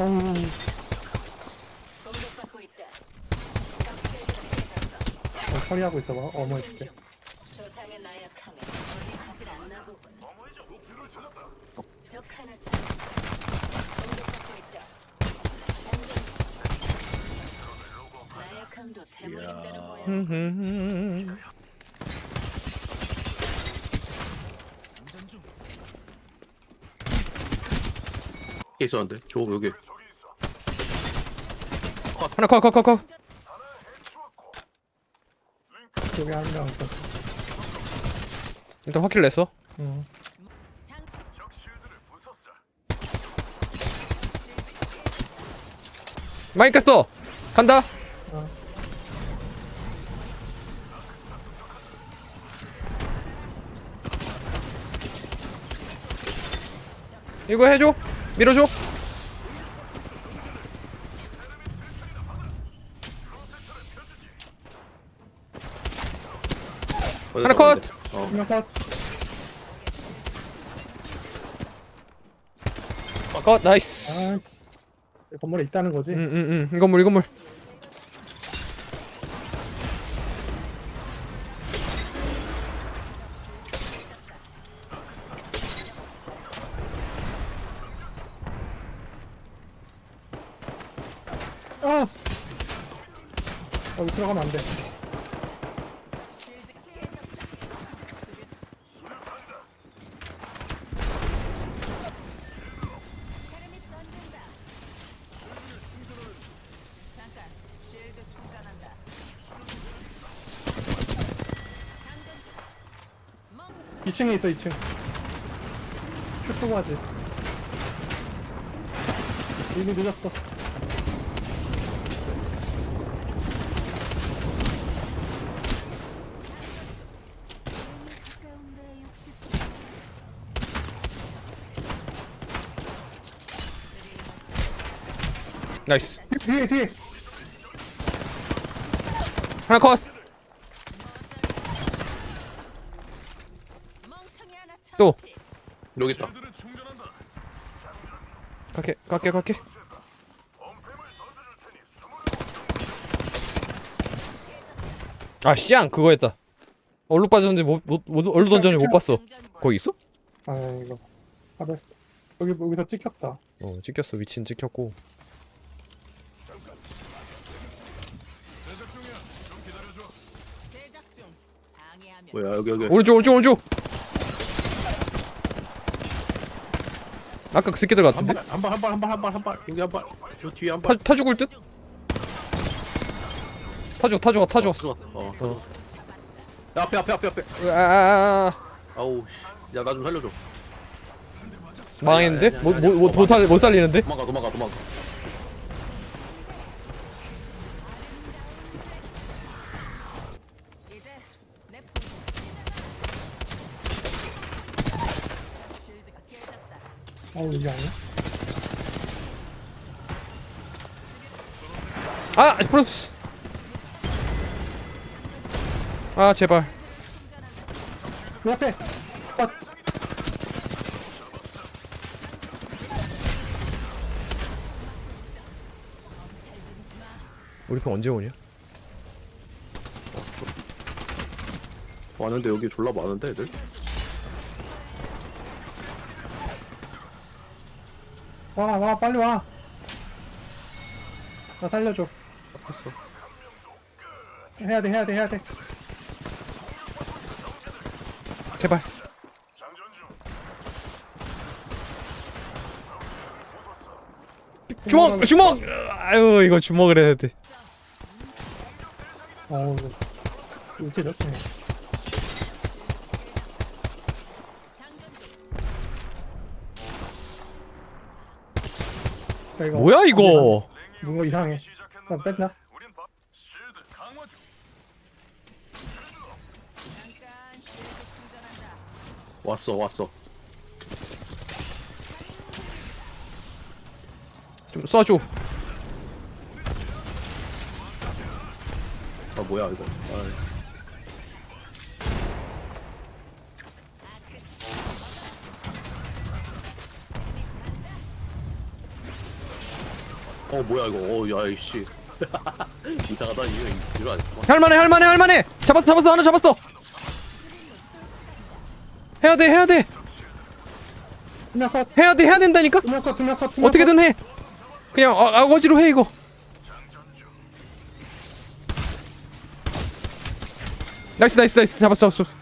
어, 처리하고 있어봐. 어머 해줄게. 조상의. 있었는데? 저 여기. 하나 컷컷컷컷 여기 한명 있어. 일단 확킬 냈어? 응. 많이 깼어 간다! 어. 이거 해줘 밀어줘 하나 컷! 어 한명 컷. 컷 나이스 아이씨. 이 건물에 있다는 거지. 응응응 이 건물 이 건물 안 돼. 이층에 있어 2층. 큐 쓰고 하지. 이미 늦었어 뒤에 뒤에. 하나 컷. 또! 여기 있다. 갈게 갈게 갈게. 아 씨앙 그거 했다. 얼룩 빠졌는지 못, 못, 못 얼룩 던졌는지 못 봤어. 거기 있어? 아 이거. 알았어. 여기 여기서 찍혔다. 어 찍혔어. 위치는 찍혔고 뭐야 여기 여기. 오른쪽 오른쪽 오른쪽. 아까 그 새끼들 같은데? 한발한발한발한발한발. 여기 한발 저 뒤에 한발. 타, 타 죽을 듯? 타 죽어 타 죽어 타 죽었어. 들어갔어. 어 들어갔어. 야, 앞에 앞에 앞에 앞에. 아, 아우 야 나 좀 살려줘. 망했는데? 뭐, 뭐, 뭐, 못, 살- 못 살리는데? 도망가 도망가 도망가 어우 이게 아니야? 아! 프로스! 아 제발 내 앞에 컷 우리 편 언제 오냐? 왔는데 여기 졸라 많은데 애들 와, 와, 빨리 와. 나 살려줘. 했어 해야 돼, 해야 돼, 해야 돼. 제발 주먹! 주먹! 아유 이거 주먹을 해야 돼 어우, 이렇게 좋지. 야, 이거 뭐야 이거 뭔가 이상해. 나 뺐나? 왔어 왔어 좀 쏴줘 아 뭐야 이거 아, 어 뭐야 이거. 어 야 이씨. 이상하다 이거. 이거 아니야 할만해 할만해 할만해. 잡았어 잡았어 하나 잡았어. 해야 돼 해야 돼. 두명 컷, 해야 돼 해야 된다니까? 컷, 컷, 어떻게든 해. 그냥 아, 아거지로 해 이거. 나이스 나이스 나이스. 잡았어 잡았어 잡았어.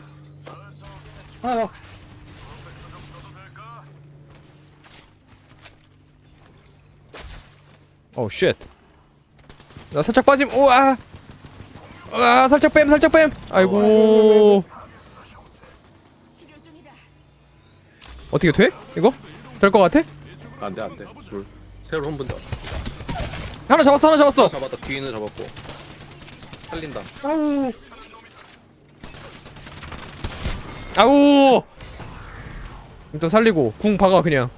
컷. 하나 더. 오 쉣. 나 살짝 빠짐. 우와. 아, 살짝 뺨, 살짝 뺨. 아이고. 어떻게 돼? 이거? 될 것 같아? 안돼 안돼 둘 새로 한 분다 하나 잡았어, 하나 잡았어. 잡았다 뒤에는 잡았고 살린다 아우, 아우. 일단 살리고 궁 박아 그냥.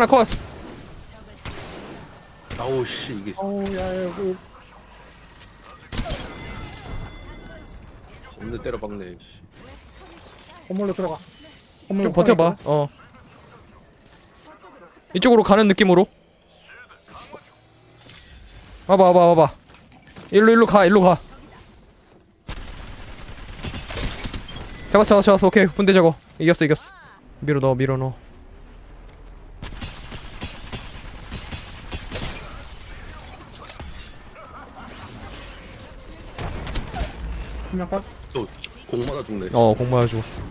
하나 컷. 아우 씨 이게 아우, 야, 야, 이거 없는 때려 박네 씨. 건물로 들어가. 건물로 좀 버텨봐. 어. 이쪽으로 가는 느낌으로. 와봐, 와봐, 와봐. 일로, 일로 가, 일로 가. 잡았어, 잡았어, 잡았어. 오케이, 분대 저거. 이겼어, 이겼어. 밀어 넣어, 밀어 넣어. 두명 컷. 또 공마다 죽네 어, 공마야 죽었어.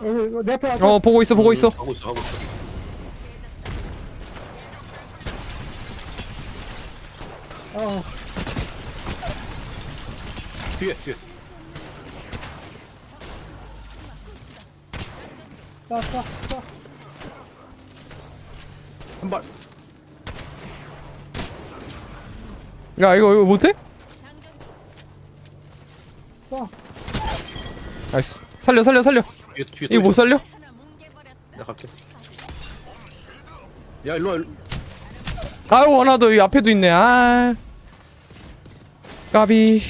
이거 내 앞에. 어, 보고 있어, 보고 있어. 하고 있어 하고 있어 어, 뒤에 뒤에 쏴, 쏴, 쏴. 한발 야, 이거, 이거 못해? 쏴. 나이스. 살려, 살려, 살려. 뒤에 뒤에 이거 못 살려? 내가 갈게 야 일로와 일로 아유, 하나 더, 이 앞에도 있네. 아. 까비.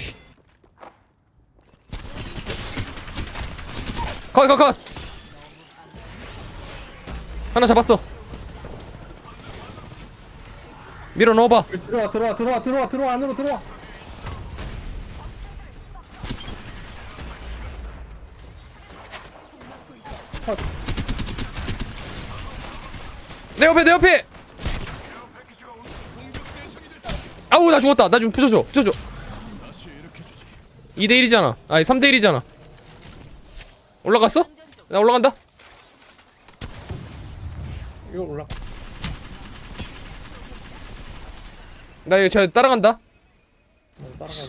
컷, 컷, 컷. 하나 잡았어. 밀어 넣어봐. 들어와, 들어와, 들어와, 들어와, 들어와, 안으로 들어와. 컷. 내 옆에, 내 옆에. 아우, 나 죽었다. 나 좀 부셔줘, 부셔줘. 2대 1이잖아. 아니, 3대 1이잖아. 올라갔어? 나 올라간다. 이거 올라. 나 이거 저 따라간다. 어, 따라가자.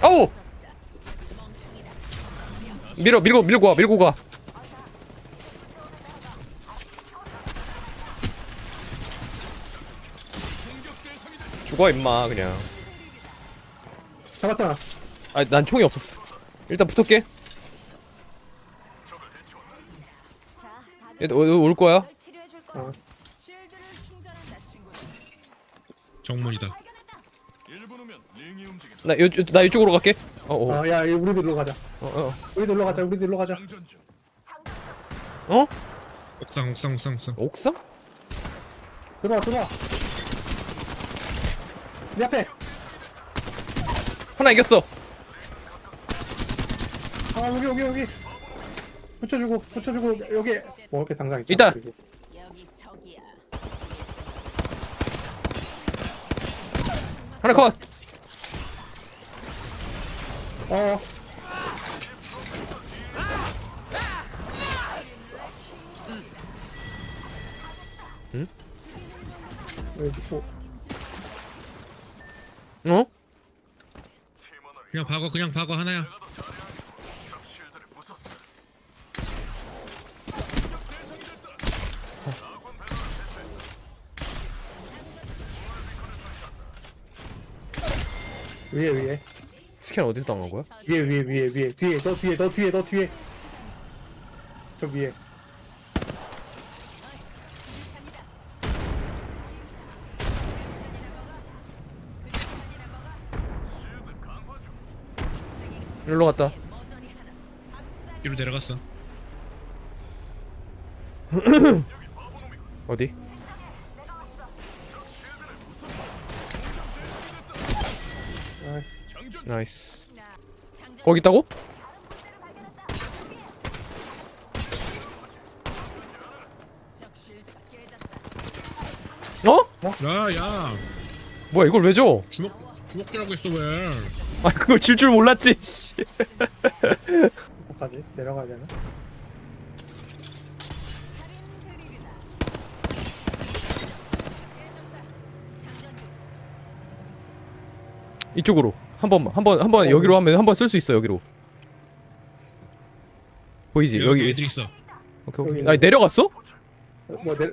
아우! 밀어 밀고 밀고 와 밀고 가. 죽어 임마 그냥. 잡았잖아. 아난 총이 없었어. 일단 붙을게. 얘들 올- 올 거야. 어. 정문이다. 나 요, 요- 나 이쪽으로 갈게. 어 어. 어, 야, 우리도 일로 가자. 어 어. 우리도 일로 가자. 우리도 일로 가자. 어? 옥상 옥상 옥상 옥상. 옥상? 들어와, 들어와. 네 앞에. 하나 이겼어. 아, 여기, 여기, 여기. 붙여주고, 붙여주고, 여기. 뭐 이렇게 당장 있잖아. 있다. 그리고. 여기 저기야. 하나 컷. 어. 응? 여기 또. 어? 그냥 박어 그냥 박어 하나야. 위에 위에. 스캔 어디서 당한 거야? 위에 위에 위에 위에. 뒤에 너 뒤에 너 뒤에 너 뒤에. 저 위에. 일로 갔다. 뒤로 내려갔어. 어디? 나이스 나이스. 거기 있다고? 어? 야, 야. 뭐야 이걸 왜 줘? 주먹, 주먹질하고 있어, 왜. 아 그걸 질 줄 몰랐지. 씨. 어떡하지 내려가야 되나 이쪽으로 한 번만 한 번 한 번 여기로 하면 한 번 쓸 수 있어 여기로. 보이지 여기. 애들 있어. 오케이 오케이. 여기 아니 내려갔어? 어, 뭐 내려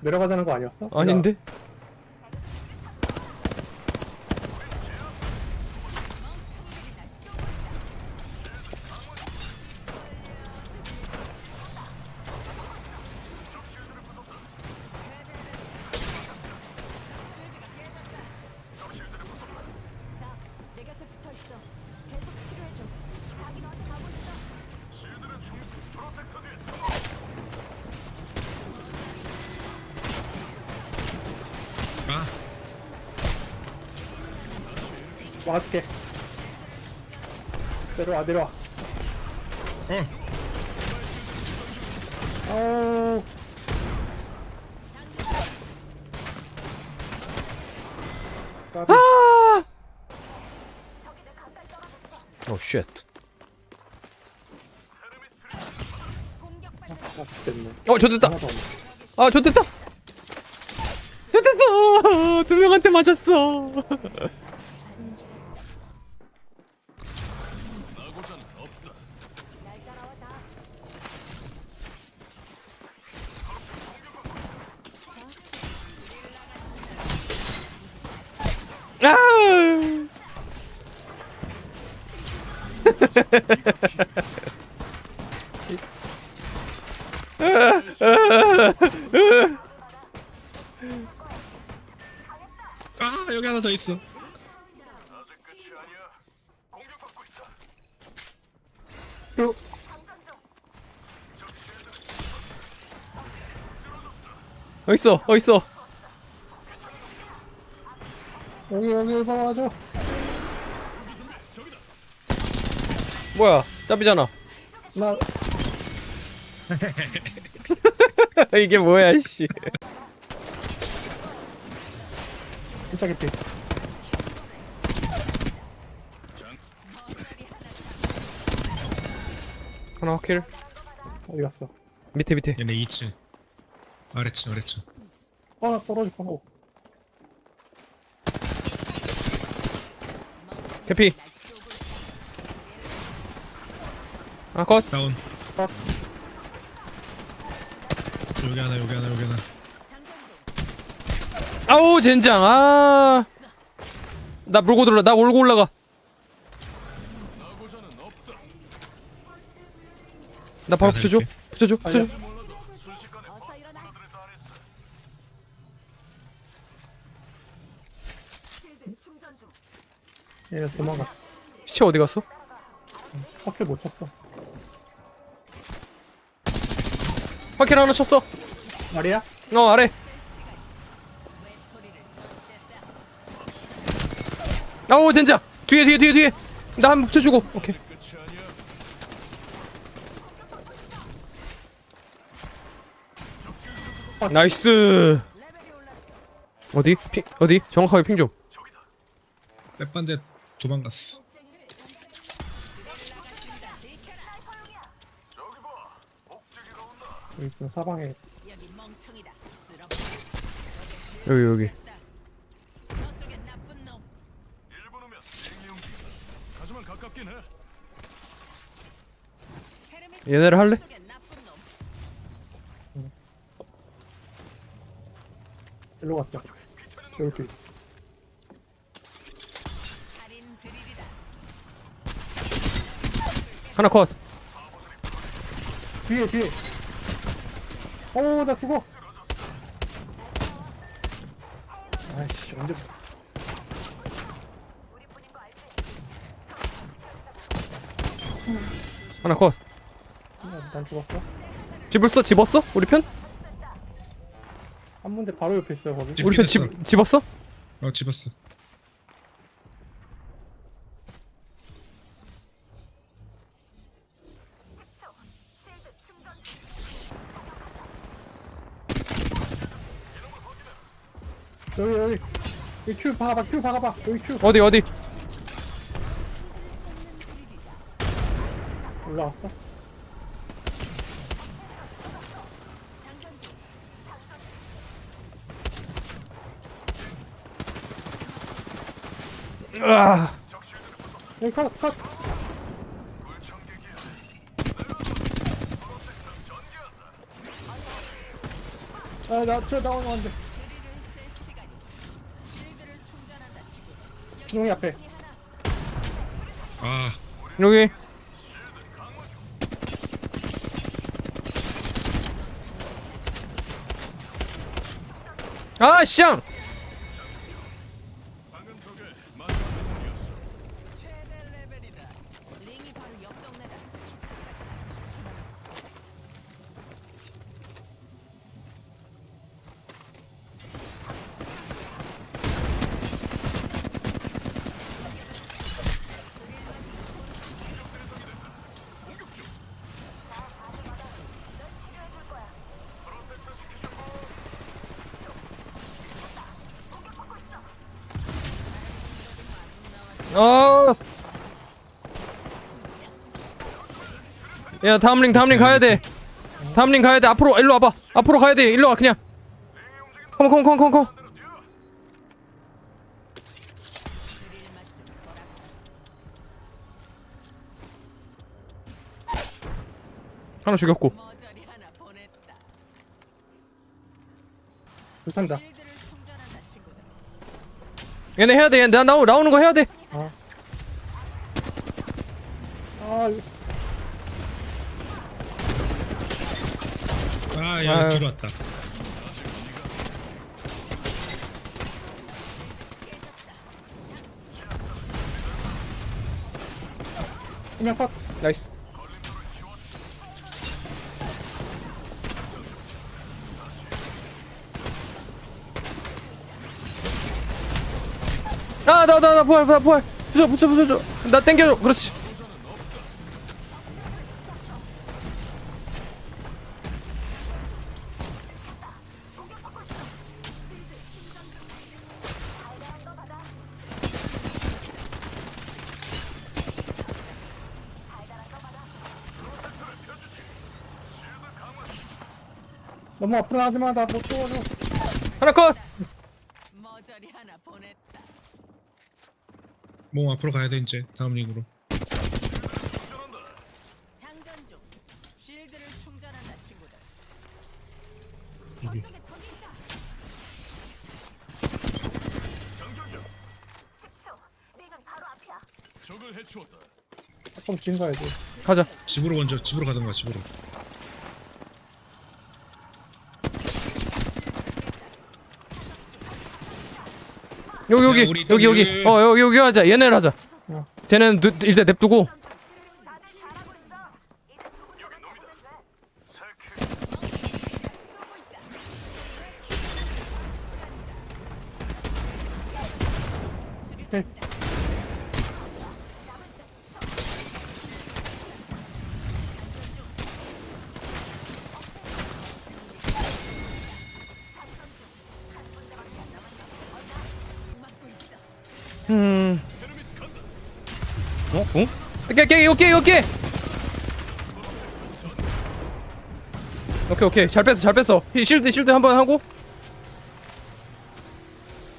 내려가자는 거 아니었어 아닌데? 내 와줄게 내려와 내려와 어. 아우 까비 오 쉣. 아, 됐네 어 좋됐다. 하나도 없네 아 좋됐다. 좋됐다. 두 명한테 맞았어. 아, 여기 하나 더 있어. 요 어딨어? 어딨어? 여기 여기 봐줘 뭐야? 짭이잖아. 나 이게 뭐야 씨. 진짜 깊이 하나 확킬. 어디 갔어? 밑에 밑에. 얘네 2층. 아래층, 아래층. 어나 떨어질 뻔하고. 캐피 아컷 다운. 컷. 여기 하나, 여기 하나, 여기 하나. 아우 젠장 아나 몰고 들어 나 몰고 올라가 나 바로 내가 붙여줘. 붙여줘 붙여줘. 얘네 도망갔어 시체 어디 갔어? 확킬 못 쳤어 확킬 하나 쳤어. 말이야? 어 아래. 아우 젠장. 뒤에 뒤에 뒤에 뒤에. 나 한 번 붙여주고. 오케이. 나이스. 어디? 핑 어디? 정확하게 핑좀. 빼반대 도망갔어. 여기 있구나, 사방에. 여기 여기. 얘네를 할래? 일로 갔어. 여기. 하나 컷. 뒤에 뒤에. 어나 죽어. 아이씨 언제 붙었어? 하나 컷. 아, 난 죽었어. 집었어? 집었어? 우리 편? 한 문대 바로 옆에 있어요 거기. 집- 우리 편. 집 집었어? 어 집었어 큐 박아봐 큐 박아봐. 여기 큐 어디 어디? 올라왔어? 으아. 여기 컷컷. 아나저 나오면 안돼 준홍이 앞에. 아. 여기. 아 쌍! 링 야 다음 링 다음 링 가야 돼. 다음 링 가야 돼. 앞으로 일로 와봐. 앞으로 가야 돼. 일로 와 그냥. 컴온 컴온 컴온 컴온. 하나 죽였고. 머저리 하나 보냈다. 불탄다 필드를 충전한다 친구들. 얘네 해야 돼. 나 나오 나오는 거 해야 돼. 아 이거 아 야 아유. 뒤로 왔다 그냥 컷 나이스. 아, 나, 나, 나, 부활, 부활, 부활. 붙여, 붙여, 붙여. 나 땡겨줘. 그렇지. 너무 앞으로 나가지마 나못 도와줘 하나 컷. 머저리 하나 보냈다. 뭐 앞으로 가야 돼 이제 다음 링으로 장전 중. 실드를 충전한다 친구들. 여기 저쪽에 적이 있다. 조금 긴 가야지 가자. 집으로 먼저 집으로 가던가 집으로 여기, 여기, 여기, 여기. 여기. 어, 여기, 여기 하자. 얘네를 하자. 어. 쟤는 두- 일단 냅두고. 오케이, 오케이, 오케이, 오케이. 오케이, 오케이. 잘 뺐어, 잘 뺐어. 히- 실드, 실드 한 번 하고.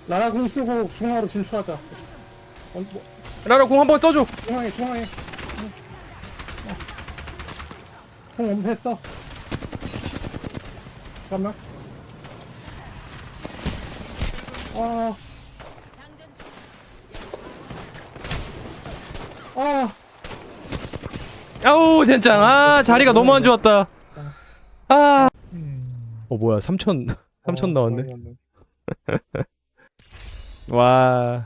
라라 공 쓰고 중앙으로 진출하자 어, 뭐, 라라 공 한번 써줘. 중앙에 중앙에 공 엄폐했어 잠깐만 아 아, 아우 젠장 아 자리가 너무 안 좋았다. 아어 음. 뭐야. 3천 3천 어, 나왔네. 왔네. 와